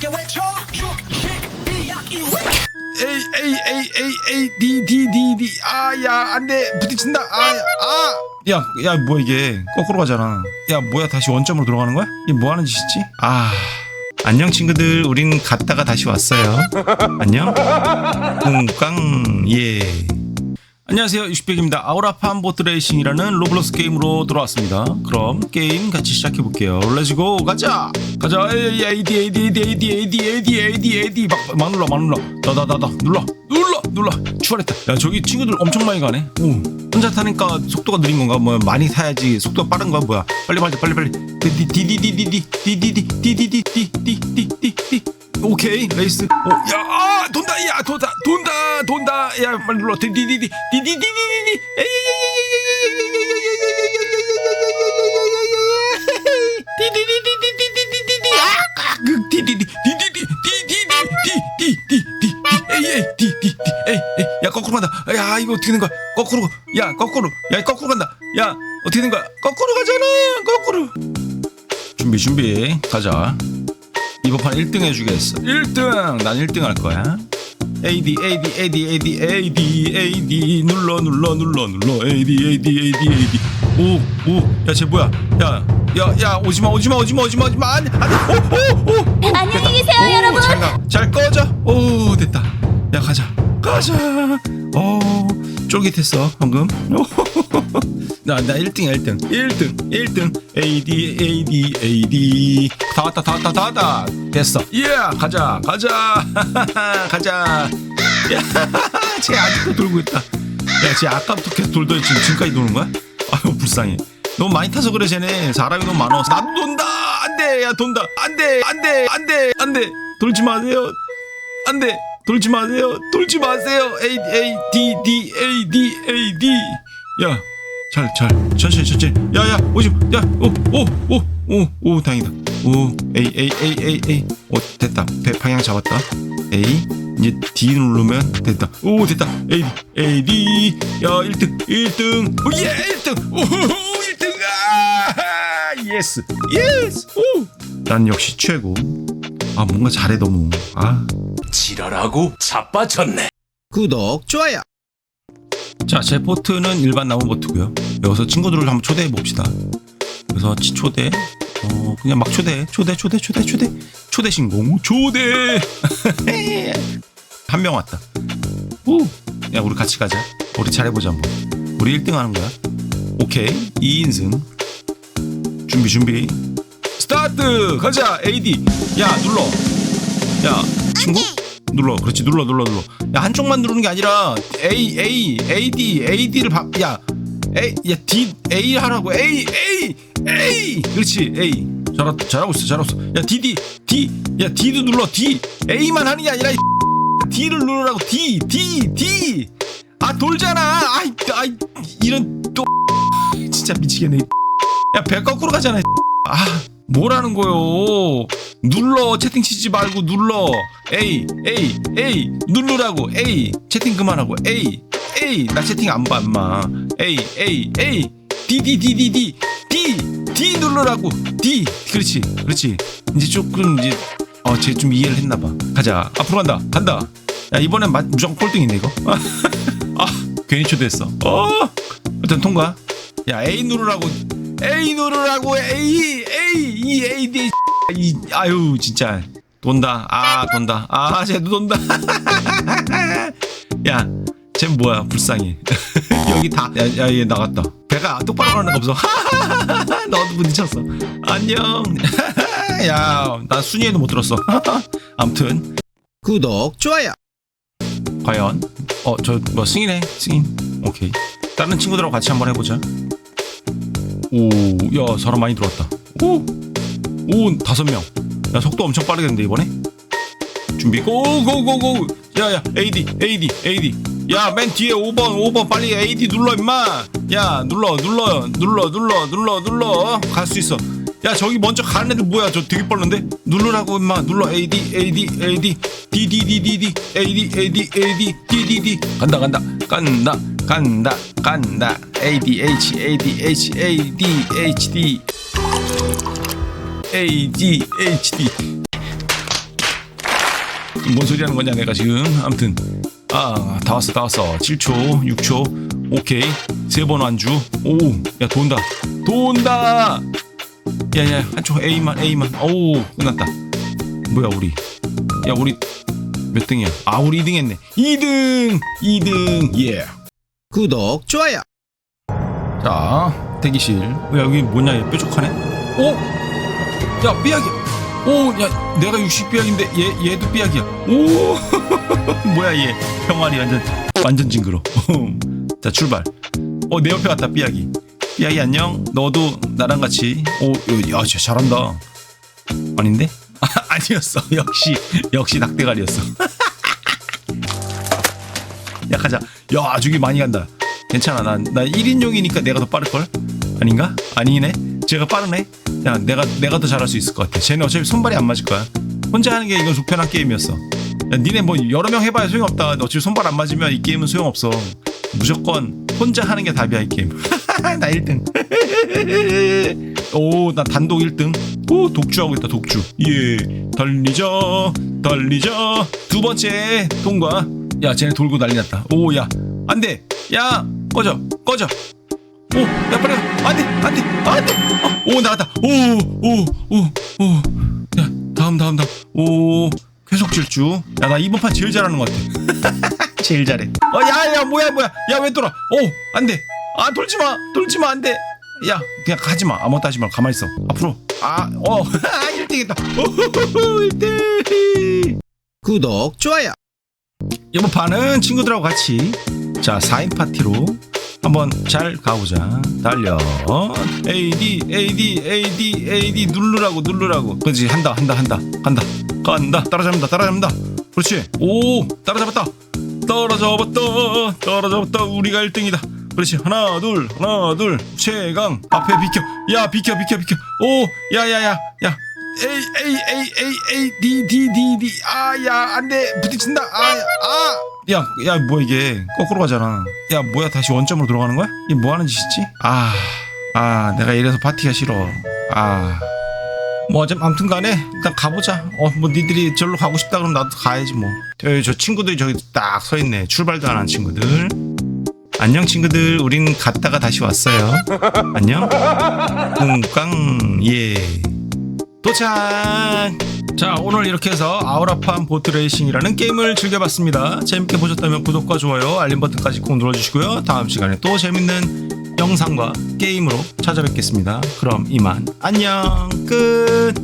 함께 외쳐. A A A D D D D 아야 안돼. 부딪힌다. 아아야 야 뭐야 이게. 거꾸로 가잖아. 야 뭐야 다시 원점으로 돌아가는 거야? 이게 뭐 하는 짓이지? 아. 안녕 친구들. 우린 갔다가 다시 왔어요. 안녕. 꿍깡 예 안녕하세요 60백입니다 아우라파 한보트 레이싱이라는 로블록스 게임으로 돌아왔습니다 그럼 게임 같이 시작해볼게요 렛츠고 가자 가자 에이, AD AD AD AD AD AD AD AD 막, 막 눌러 막 눌러 다다다다 눌러 눌러 눌러 출발했다 야 저기 친구들 엄청 많이 가네 오 혼자 타니까 속도가 느린 건가 뭐 많이 타야지 속도가 빠른 거야 뭐야 빨리 빨리 빨리 빨리 디디디디디디디디디디디디디디디 오케이 레이스 오야 아, 돈다 야 돈다 돈다 돈다 야 빨리 눌러 디디디디 디디디디디디 야 이거 어떻게 된 거야 거꾸로 야 거꾸로 야 거꾸로 간다 야 어떻게 된 거야 거꾸로 가잖아 거꾸로 준비 준비 가자 이번 판 1등 해주겠어 1등 난 1등 할 거야 AD AD AD AD AD AD 눌러 눌러 눌러 눌러 AD AD AD AD 오오야쟤 뭐야 야야야 오지마 오지마 오지마 오지마 오지마 안돼 오오오 안녕히 계세요, 여러분. 잘가잘 꺼져 오 됐다 야 가자 가자 어 쫄깃했어 방금 나 나 1등이야 1등 1등. 1등 AD AD AD 다 왔다 다 왔다 다 왔다. 됐어. 예 가자 가자. 가자. 야 쟤 아직도 돌고 있다. 야 쟤 아까부터 계속 돌더니 지금 지금까지 도는 거야? 아유 불쌍해. 너무 많이 타서 그래 쟤네. 사람이 너무 많아. 나도 돈다! 안 돼! 야 돈다! 안 돼! 안 돼! 안 돼! 안 돼! 돌지 마세요. 안 돼! 돌지 마세요. 돌지 마세요. A A D D A D A D 야 잘 잘. 천천히 천천히. 야 야 오지 야 오 오 오 오 오 다행이다. 오 A A A A A 오 됐다. 배 방향 잡았다. A 이제 D 누르면 됐다. 오 됐다. A A D 야 1등 1등. 오 예 1등. 오 1등. 아 예스 예스. 오 난 역시 최고. 아 뭔가 잘해 너무. 아. 지랄하고 자빠졌네. 구독, 좋아요. 자, 제 보트는 일반 나무 보트고요. 여기서 친구들을 한번 초대해 봅시다. 그래서 치 초대, 어 그냥 막 초대, 초대, 초대, 초대, 초대, 초대 신공, 초대. 한 명 왔다. 오, 야 우리 같이 가자. 우리 잘해보자 한번. 우리 1등 하는 거야. 오케이, 2인승. 준비 준비. 스타트, 가자. AD, 야 눌러. 야 친구. 눌러. 그렇지. 눌러 눌러 눌러. 야 한쪽만 누르는 게 아니라 A A A D A D를 야 A 야 D A 하라고. A A A. 그렇지. A. 잘하, 잘하고 있어 잘하고 있어. 야 D D D. 야 D도 눌러. D. A만 하는 게 아니라 이 D를 누르라고. D D D. 아 돌잖아. 아이 아이 이런 또 진짜 미치겠네. 야 배 거꾸로 가잖아. 아 뭐라는 거요? 눌러. 채팅 치지 말고 눌러. A A A 누르라고. A 채팅 그만하고. A A 나 채팅 안 봐 엄마. A A A D D D 누르라고. D 그렇지 그렇지. 이제 조금 이제 어쟤 좀 이해를 했나봐. 가자. 앞으로 간다. 간다. 야 이번엔 마, 무조건 꼴등이네 이거? 아 괜히 초대했어. 어! 일단 통과. 야 A 누르라고 A 누르라고 A A 이 A D 이 아유 진짜. 돈다. 아 돈다. 아 쟤도 돈다. 야 쟤 뭐야 불쌍해. 여기 다야얘 나갔다. 배가 똑바로 가는 거 없어. 너도 부딪혔어. 안녕. 야나 순위에도 못 들었어. 암튼. 구독 좋아요. 과연? 어저 뭐 승인해. 승인. 오케이. 다른 친구들하고 같이 한번 해보자 오, 야, 사람 많이 들어왔다. 오, 오, 다섯 명. 야, 속도 엄청 빠르겠는데, 이번에? 준비, 고, 고, 고, 고. 야, 야, AD, AD, AD. 야, 맨 뒤에 5번, 5번, 빨리 AD 눌러, 임마. 야, 눌러, 눌러, 눌러, 눌러, 눌러, 눌러. 갈 수 있어. 야, 저기 먼저 가는 애들 뭐야? 저 되게 빠른데? 누르라고, 임마. 눌러, AD, AD, AD. D, D, D, D, D. AD, AD, AD, D, D, D. 간다, 간다. 간다, 간다, 간다. ADH, ADH, ADHD. ADHD. 뭔 소리 하는 거냐 내가 지금? 아무튼. 아 다 왔어 다 왔어. 7초 6초. 오케이. 세 번 완주. 오 야 돈다. 돈다! 야야 한쪽 A만 A만. 오 끝났다. 뭐야 우리. 야 우리 몇 등이야? 아 우리 2등 했네. 2등! 2등! 예 구독, 좋아요. 자, 대기실. 야, 여기 뭐냐, 얘 뾰족하네? 오! 야, 삐약이. 오, 야, 내가 60 삐약인데 얘, 얘도 삐약이야. 오! 뭐야, 얘. 병아리 완전, 완전 징그러. 자, 출발. 어, 내 옆에 왔다, 삐약이. 삐약이 안녕. 너도 나랑 같이. 오, 야, 진짜 잘한다. 아닌데? 아, 아니었어. 역시, 역시 낙대가리였어. 야 가자 야 저기 많이 간다. 괜찮아 난, 나 1인용이니까 내가 더 빠를걸? 아닌가? 아니네? 제가 빠르네? 야 내가 내가 더 잘할 수 있을 것 같아. 쟤는 어차피 손발이 안 맞을 거야. 혼자 하는 게 이건 속편한 게임이었어. 야 니네 뭐 여러 명 해봐야 소용없다. 어차피 손발 안 맞으면 이 게임은 소용없어. 무조건 혼자 하는 게 답이야 이 게임. 나 1등. 오 나 단독 1등. 오 독주하고 있다 독주. 예 달리자 달리자 두 번째 통과 야 쟤네 돌고 난리 났다. 오 야. 안돼. 야 꺼져 꺼져. 오 야 빨리 가. 안돼 안돼 안돼. 어, 오 나갔다. 오오오오야 다음 다음 다음. 오 계속 질주. 야 나 이번 판 제일 잘하는 것 같아. 제일 잘해. 어야야 뭐야 뭐야. 야 왜 돌아 오 안돼. 아 돌지 마. 돌지 마 안돼. 야 그냥 가지 마. 아무것도 하지 말고 가만히 있어. 앞으로. 아어. 1등 했다. 오호호호 1등. 구독, 좋아요. 이번 판은 친구들하고 같이. 자 4인 파티로 한번 잘 가보자. 달려. AD AD AD AD 누르라고 누르라고. 그렇지 한다 한다 한다. 간다 간다. 따라잡는다 따라잡는다. 그렇지. 오 따라잡았다. 따라잡았다 따라잡았다. 우리가 1등이다. 그렇지. 하나 둘 하나 둘. 최강. 앞에 비켜. 야 비켜 비켜 비켜. 오 야야야 야 A A D D D D 아야 안돼. 부딪힌다. 아아야 야 뭐야 이게. 거꾸로 가잖아. 야 뭐야 다시 원점으로 돌아가는 거야? 이게 뭐 하는 짓이지? 아 아, 내가 이래서 파티가 싫어. 아 뭐 어쩜 아무튼 간에 일단 가보자. 어 뭐 니들이 절로 가고 싶다 그러면 나도 가야지 뭐. 저, 저 친구들이 저기 딱 서 있네. 출발도 안 한 친구들. 안녕 친구들. 우린 갔다가 다시 왔어요. 안녕. 꿍깡. 예 도착! 자, 오늘 이렇게 해서 아우라판 보트 레이싱이라는 게임을 즐겨봤습니다. 재밌게 보셨다면 구독과 좋아요, 알림 버튼까지 꼭 눌러주시고요. 다음 시간에 또 재밌는 영상과 게임으로 찾아뵙겠습니다. 그럼 이만 안녕 끝!